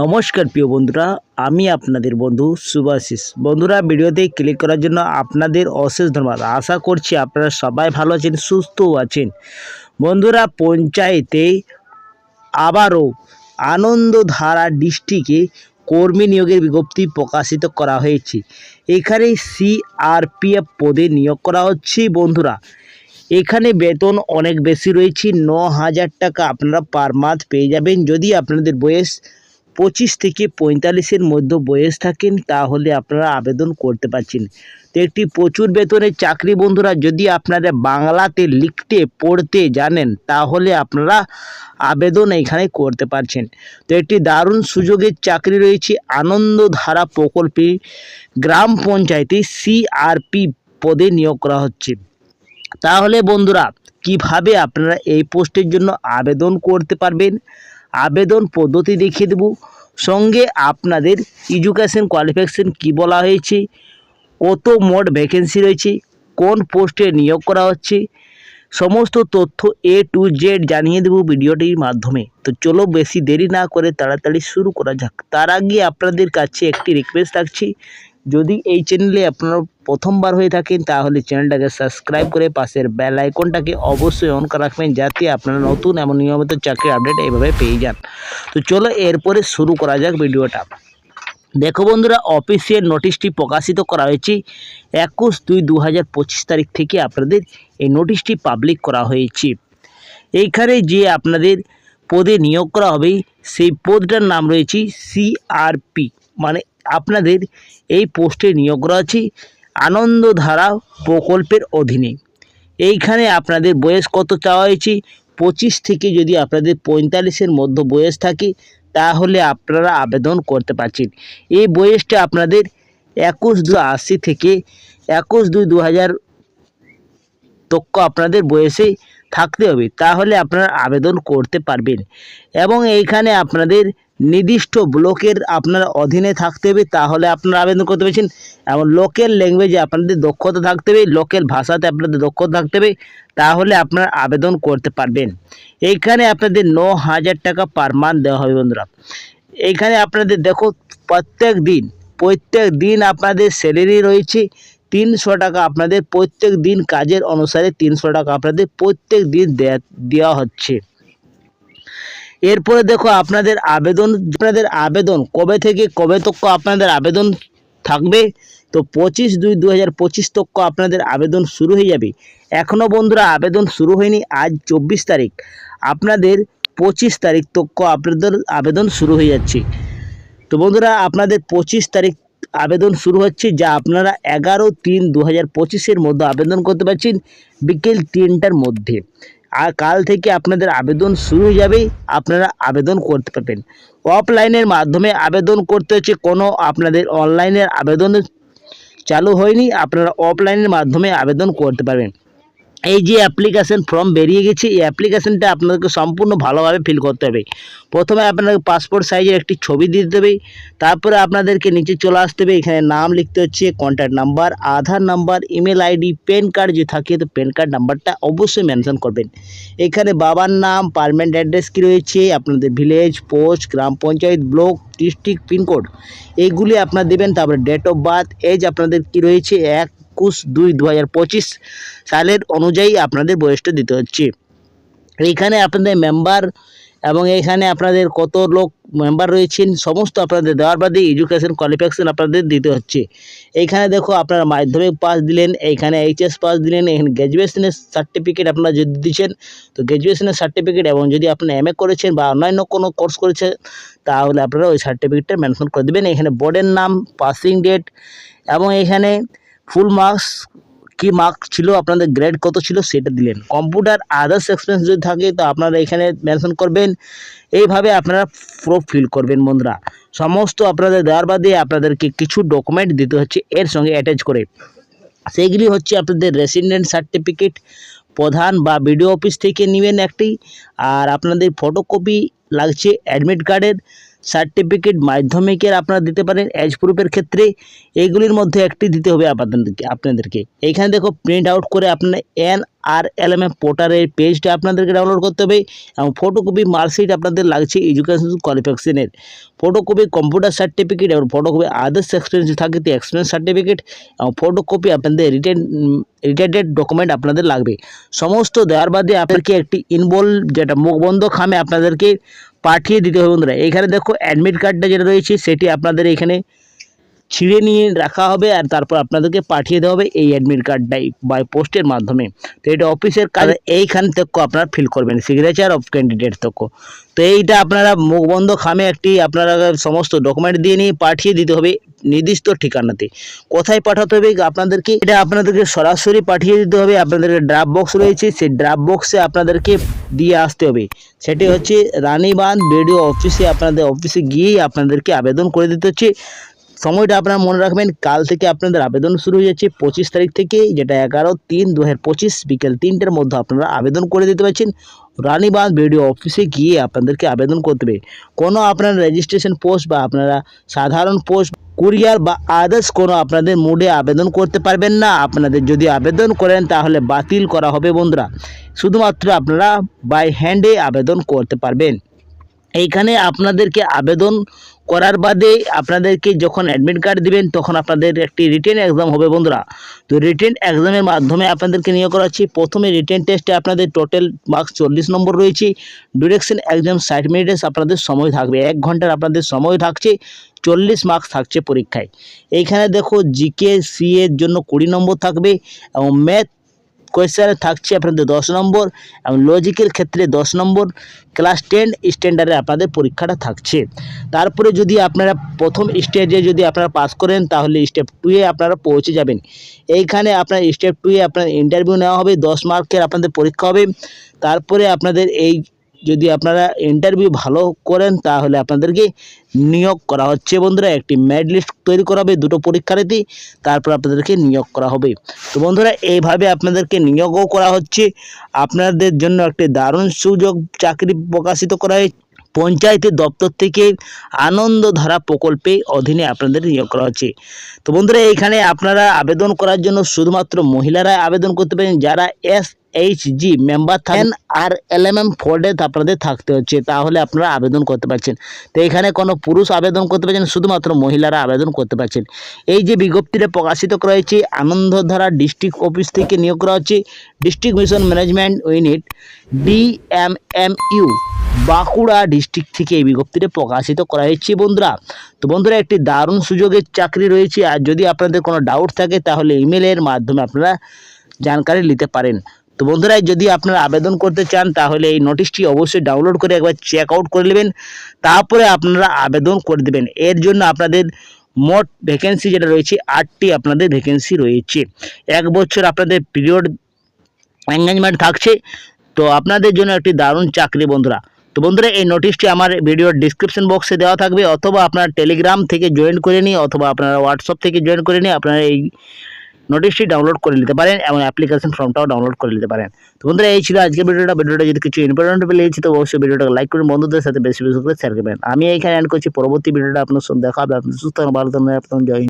নমস্কার প্রিয় বন্ধুরা, আমি আপনাদের বন্ধু শুভাশিস বন্ধুরা, ভিডিওতে ক্লিক করার জন্য আপনাদের অশেষ ধন্যবাদ। আশা করছি আপনারা সবাই ভালো আছেন, সুস্থও আছেন। বন্ধুরা, পঞ্চায়েতে আবারও আনন্দধারা ডিস্ট্রিক্টে কর্মী নিয়োগের বিজ্ঞপ্তি প্রকাশিত করা হয়েছে। এখানে সিআরপিএফ পদে নিয়োগ করা হচ্ছে, বন্ধুরা। এখানে বেতন অনেক বেশি রয়েছে ন হাজার টাকা আপনারা পার মান্থ পেয়ে যাবেন। যদি আপনাদের বয়স পঁচিশ থেকে পঁয়তাল্লিশের মধ্যে বয়স থাকেন, তাহলে আপনারা আবেদন করতে পারছেন। তো একটি প্রচুর বেতনের চাকরি বন্ধুরা, যদি আপনারা বাংলাতে লিখতে, পড়তে জানেন, তাহলে আপনারা আবেদন এখানে করতে পারছেন। তো একটি দারুণ সুযোগের চাকরি রয়েছে, আনন্দধারা প্রকল্পে গ্রাম পঞ্চায়েতে সিআরপি পদে নিয়োগ করা হচ্ছে। তাহলে বন্ধুরা, কীভাবে আপনারা এই পোস্টের জন্য আবেদন করতে পারবেন? আবেদন পদ্ধতি দেখিয়ে দেব। সঙ্গে আপনাদের এডুকেশন কোয়ালিফিকেশন কি বলা হয়েছে, কত মোট ভ্যাকেন্সি রয়েছে, কোন পোস্টে নিয়োগ করা হচ্ছে, সমস্ত তথ্য এ টু জেড জানিয়ে দেবো ভিডিওটির মাধ্যমে। তো চলো বেশি দেরি না করে তাড়াতাড়ি শুরু করা যাক। তার আগে আপনাদের কাছে একটি রিকোয়েস্ট রাখছি যদি এই চ্যানেলে আপনারা প্রথমবার হয়ে থাকেন, তাহলে চ্যানেলটাকে সাবস্ক্রাইব করে পাশের বেল আইকনটাকে অবশ্যই অন করে রাখবেন, যাতে আপনারা নতুন এবং নিয়মিত চাকরির আপডেট এইভাবে পেয়ে যান। তো চলো এরপরে শুরু করা যাক ভিডিওটা দেখো বন্ধুরা অফিসিয়াল নোটিশটি প্রকাশিত করা হয়েছে একুশ দুই দু হাজার পঁচিশ তারিখ থেকে আপনাদের এই নোটিশটি পাবলিক করা হয়েছে। এইখানে যে আপনাদের পদে নিয়োগ করা হবে, সেই পদটার নাম রয়েছে সিআরপি মানে আপনাদের এই পোস্টে নিয়োগ করা আছে আনন্দধারা প্রকল্পের অধীনে। এইখানে আপনাদের বয়স কত চাওয়া হয়েছে? পঁচিশ থেকে যদি আপনাদের পঁয়তাল্লিশের মধ্যে বয়স থাকে, তাহলে আপনারা আবেদন করতে পারছেন। এই বয়সটা আপনাদের একুশ দু আশি থেকে একুশ দুই দু হাজার তক্ষ আপনাদের বয়সে থাকতে হবে। তাহলে আপনারা আবেদন করতে পারবেন। এবং এইখানে আপনাদের নির্দিষ্ট ব্লকের আপনার অধীনে থাকতে হবে, তাহলে আপনারা আবেদন করতে পারছেন। এবং লোকাল ল্যাঙ্গুয়েজে আপনাদের দক্ষতা থাকতে হবে লোকাল ভাষাতে আপনাদের দক্ষতা থাকতে হবে, তাহলে আপনারা আবেদন করতে পারবেন। এইখানে আপনাদের ন হাজার টাকা পার মান্থ দেওয়া হবে বন্ধুরা। এইখানে আপনাদের দেখো, প্রত্যেক দিন প্রত্যেক দিন আপনাদের স্যালারি রয়েছে তিনশো টাকা, আপনাদের প্রত্যেক দিন কাজের অনুসারে তিনশো টাকা আপনাদের প্রত্যেক দিন দেওয়া হচ্ছে। এরপরে দেখো আপনাদের আবেদন আপনাদের আবেদন কবে থেকে, কবে তক আপনাদের আবেদন থাকবে? তো পঁচিশ দুই দু হাজার পঁচিশ তক আপনাদের আবেদন শুরু হয়ে যাবে। এখনও বন্ধুরা আবেদন শুরু হয়নি, আজ চব্বিশ তারিখ। আপনাদের পঁচিশ তারিখ তক আপনাদের আবেদন শুরু হয়ে যাচ্ছে। তো বন্ধুরা, আপনাদের পঁচিশ তারিখ আবেদন শুরু হচ্ছে, যা আপনারা এগারো তিন দু হাজার পঁচিশের মধ্যে আবেদন করতে পারছেন, বিকেল তিনটার মধ্যে। আর কাল থেকে আপনাদের আবেদন শুরু হয়ে যাবে, আপনারা আবেদন করতে পারবেন। অফলাইনের মাধ্যমে আবেদন করতে হচ্ছে, কোনো আপনাদের অনলাইনের আবেদন চালু হয়নি, আপনারা অফলাইনের মাধ্যমে আবেদন করতে পারবেন। এই যে অ্যাপ্লিকেশান ফর্ম বেরিয়ে গেছে, এই অ্যাপ্লিকেশনটা আপনাদেরকে সম্পূর্ণ ভালোভাবে ফিল করতে হবে। প্রথমে আপনাকে পাসপোর্ট সাইজের একটি ছবি দিতে হবে, তারপরে আপনাদেরকে নিচে চলে আসতে হবে, এখানে নাম লিখতে হচ্ছে contact number Aadhaar number email ID PAN card যে থাকে তো প্যান কার্ড নাম্বারটা অবশ্যই মেনশন করবেন। এখানে বাবার নাম পারমানেন্ট অ্যাড্রেস কী রয়েছে, আপনাদের ভিলেজ পোস্ট গ্রাম পঞ্চায়েত ব্লক ডিস্ট্রিক্ট পিনকোড এইগুলি আপনার দেবেন, তারপরে ডেট অফ বার্থ এজ আপনাদের কী রয়েছে একুশ দুই দু সালের অনুযায়ী আপনাদের বয়সটা দিতে হচ্ছে। এইখানে আপনাদের মেম্বার এবং এখানে আপনাদের কত লোক মেম্বার রয়েছেন, সমস্ত আপনাদের দেওয়ার বাদে এডুকেশন কোয়ালিফিকেশন আপনাদের দিতে হচ্ছে। এইখানে দেখো আপনারা মাধ্যমিক পাস দিলেন, এইখানে এইচএস পাস দিলেন, এখানে গ্র্যাজুয়েশনের সার্টিফিকেট আপনারা যদি দিচ্ছেন, তো গ্র্যাজুয়েশনের সার্টিফিকেট এবং যদি আপনারা এম করেছেন বা অন্যান্য কোনো কোর্স করেছেন, তাহলে আপনারা ওই সার্টিফিকেটটা মেনশন করে দেবেন। এখানে বোর্ডের নাম পাসিং ডেট এবং এখানে ফুল মার্কস কি মার্কস ছিল আপনাদের গ্রেড কত ছিল সেটা দিলেন। কম্পিউটার আদার্স এক্সপেন্স যদি থাকে, তো আপনারা এখানে মেনশন করবেন। এইভাবে আপনারা পুরো ফিল করবেন বন্ধুরা। সমস্ত আপনাদের দেওয়ার বাদে আপনাদেরকে কিছু ডকুমেন্ট দিতে হচ্ছে এর সঙ্গে অ্যাটাচ করে। সেইগুলি হচ্ছে আপনাদের রেসিডেন্ট সার্টিফিকেট প্রধান বা বিডিও অফিস থেকে নেবেন একটি। আর আপনাদের ফটোকপি লাগছে অ্যাডমিট কার্ডের সার্টিফিকেট মাধ্যমিকের আপনারা দিতে পারেন এজ প্রুফের ক্ষেত্রে এইগুলির মধ্যে একটি দিতে হবে আপনাদেরকে আপনাদেরকে। এইখানে দেখো প্রিন্ট আউট করে আপনার N R L M F পোর্টারের পেজটা আপনাদেরকে ডাউনলোড করতে হবে এবং ফটোকপি মার্কশিট আপনাদের লাগছে এডুকেশন কোয়ালিফিকেশনের ফটোকপি কম্পিউটার সার্টিফিকেট এবং ফটোকপি আদার্স এক্সপিরিয়েন্স থাকে তো এক্সপিরিয়েন্স সার্টিফিকেট এবং ফটোকপি আপনাদের রিটেন রিটেডেড ডকুমেন্ট আপনাদের লাগবে। সমস্ত দেওয়ার বাদে আপনাদেরকে একটি ইনবল যেটা মুখবন্ধ খামে আপনাদেরকে পাঠিয়ে দিতে হবে বন্ধুরা। এখানে দেখো অ্যাডমিট কার্ডটা যেটা রয়েছে, সেটি আপনাদের এখানে ছিঁড়ে নিয়ে রাখা হবে আর তারপর আপনাদেরকে পাঠিয়ে দেওয়া হবে এই অ্যাডমিট কার্ডটাই বাই পোস্টের মাধ্যমে। তো এটা অফিসের কাজ এইখান থেকে আপনারা ফিল করবেন সিগনেচার অফ ক্যান্ডিডেট থেকে তো এইটা আপনারা মুখ বন্ধ খামে একটি আপনারা সমস্ত ডকুমেন্ট দিয়ে নিয়ে পাঠিয়ে দিতে হবে নির্দিষ্ট ঠিকানাতে। কোথায় পাঠাতে হবে আপনাদেরকে? এটা আপনাদেরকে সরাসরি পাঠিয়ে দিতে হবে আপনাদের ড্রাফট বক্স রয়েছে সেই ড্রাফট বক্সে আপনাদেরকে দিয়ে আসতে হবে। সেটি হচ্ছে রানীবাঁধ বিডিও অফিসে আপনাদের অফিসে গিয়েই আপনাদেরকে আবেদন করে দিতে হচ্ছে। সময়টা আপনারা মনে রাখবেন, কাল থেকে আপনাদের আবেদন শুরু হয়ে যাচ্ছে পঁচিশ তারিখ থেকে, যেটা এগারো তিন দু পঁচিশ বিকেল তিনটের মধ্যে আপনারা আবেদন করে দিতে পারছেন। রানীবাঁধ বিডিও অফিসে গিয়ে আপনাদেরকে আবেদন করতে হবে। কোনো আপনার রেজিস্ট্রেশন পোস্ট বা আপনারা সাধারণ পোস্ট কুরিয়ার বা আদার্স কোনো আপনাদের মুডে আবেদন করতে পারবেন না। আপনাদের যদি আবেদন করেন, তাহলে বাতিল করা হবে বন্ধুরা। শুধুমাত্র আপনারা বাই হ্যান্ডে আবেদন করতে পারবেন। এইখানে আপনাদেরকে আবেদন করার বাদে আপনাদেরকে যখন অ্যাডমিট কার্ড দিবেন, তখন আপনাদের একটি রিটেন এক্সাম হবে বন্ধুরা। তো রিটেন এক্সামের মাধ্যমে আপনাদেরকে নিয়োগ করা হচ্ছে প্রথমে রিটেন টেস্টে আপনাদের টোটাল মার্কস চল্লিশ নম্বর রয়েছে। ডিউরেকশন এক্সাম ষাট মিনিটে আপনাদের সময় থাকবে। এক ঘণ্টার আপনাদের সময় থাকছে। চল্লিশ মার্কস থাকছে পরীক্ষায়। এইখানে দেখো জিকে সি এর জন্য কুড়ি নম্বর থাকবে এবং ম্যাথ কোয়েশ্চানে থাকছে আপনাদের দশ নম্বর এবং লজিকের ক্ষেত্রে দশ নম্বর ক্লাস টেন স্ট্যান্ডার্ডে আপনাদের পরীক্ষাটা থাকছে। তারপরে যদি আপনারা প্রথম স্টেজে যদি আপনারা পাস করেন, তাহলে স্টেপ টুয়ে আপনারা পৌঁছে যাবেন। এইখানে আপনার স্টেপ টুয়ে আপনার ইন্টারভিউ নেওয়া হবে, দশ মার্কের আপনাদের পরীক্ষা হবে। তারপরে আপনাদের এই যদি আপনারা ইন্টারভিউ ভালো করেন, তাহলে আপনাদেরকে নিয়োগ করা হচ্ছে বন্ধুরা। একটি ম্যাড লিস্ট তৈরি করা হবে, দুটো পরীক্ষার্থী তারপর আপনাদেরকে নিয়োগ করা হবে। তো বন্ধুরা, এইভাবে আপনাদেরকে নিয়োগও করা হচ্ছে। আপনাদের জন্য একটি দারুণ সুযোগ, চাকরি প্রকাশিত করা হয়েছে। পঞ্চায়েতের দপ্তর থেকে আনন্দধারা প্রকল্পে অধীনে আপনাদের নিয়োগ করা হচ্ছে। তো বন্ধুরা এইখানে আপনারা আবেদন করার জন্য শুধুমাত্র মহিলারা আবেদন করতে পারেন, যারা এস এইচ জি মেম্বার থাকেন আর এল এম এম ফোল্ডে আপনাদের থাকতে হচ্ছে, তাহলে আপনারা আবেদন করতে পারছেন। তো এখানে কোনো পুরুষ আবেদন করতে পারছেন, শুধুমাত্র মহিলারা আবেদন করতে পারছেন। এই যে বিজ্ঞপ্তিটা প্রকাশিত করা হয়েছে, আনন্দধারা ডিস্ট্রিক্ট অফিস থেকে নিয়োগ করা হচ্ছে। District mission management unit DMMU Bankura district থেকে এই বিজ্ঞপ্তিটা প্রকাশিত করা হয়েছে, বন্ধুরা। তো বন্ধুরা, একটি দারুণ সুযোগের চাকরি রয়েছে, আর যদি আপনাদের কোনো ডাউট থাকে, তাহলে ইমেলের মাধ্যমে আপনারা জানকারি নিতে পারেন। তো বন্ধুরা, যদি আপনারা আবেদন করতে চান, তাহলে এই নোটিশটি অবশ্যই ডাউনলোড করে একবার চেক আউট করে নেবেন। তারপরে আপনারা আবেদন করে দেবেন। এর জন্য আপনাদের মোট ভ্যাকেন্সি যেটা রয়েছে, আটটি আপনাদের ভ্যাকেন্সি রয়েছে। এক বছর আপনাদের পিরিয়ড এঙ্গেজমেন্ট থাকছে। তো আপনাদের জন্য একটি দারুণ চাকরি, বন্ধুরা। তো বন্ধুরা এই নোটিশটি আমার ভিডিওর ডিসক্রিপশন বক্সে দেওয়া থাকবে অথবা আপনারা টেলিগ্রাম থেকে জয়েন করে নিয়ে অথবা আপনারা হোয়াটসঅ্যাপ থেকে জয়েন করে নিয়ে আপনারা এই নোটিশটি ডাউনলোড করে নিতে পারেন এবং অ্যাপ্লিকেশন ফর্মটাও ডাউনলোড করে নিতে পারেন। তো বন্ধুরা এই ছিল আজকের ভিডিওটা ভিডিওটা যদি কিছু ইম্পর্টেন্ট পেলেছি তো অবশ্যই ভিডিওটা লাইক করুন। বন্ধুদের সাথে বেশি বেশি করে শেয়ার করবেন। আমি এইখানে অ্যাড করছি। পরবর্তী ভিডিওটা আপনার সঙ্গে দেখা আপনি সুস্থ ভালো থাকুন, আপনার জয়।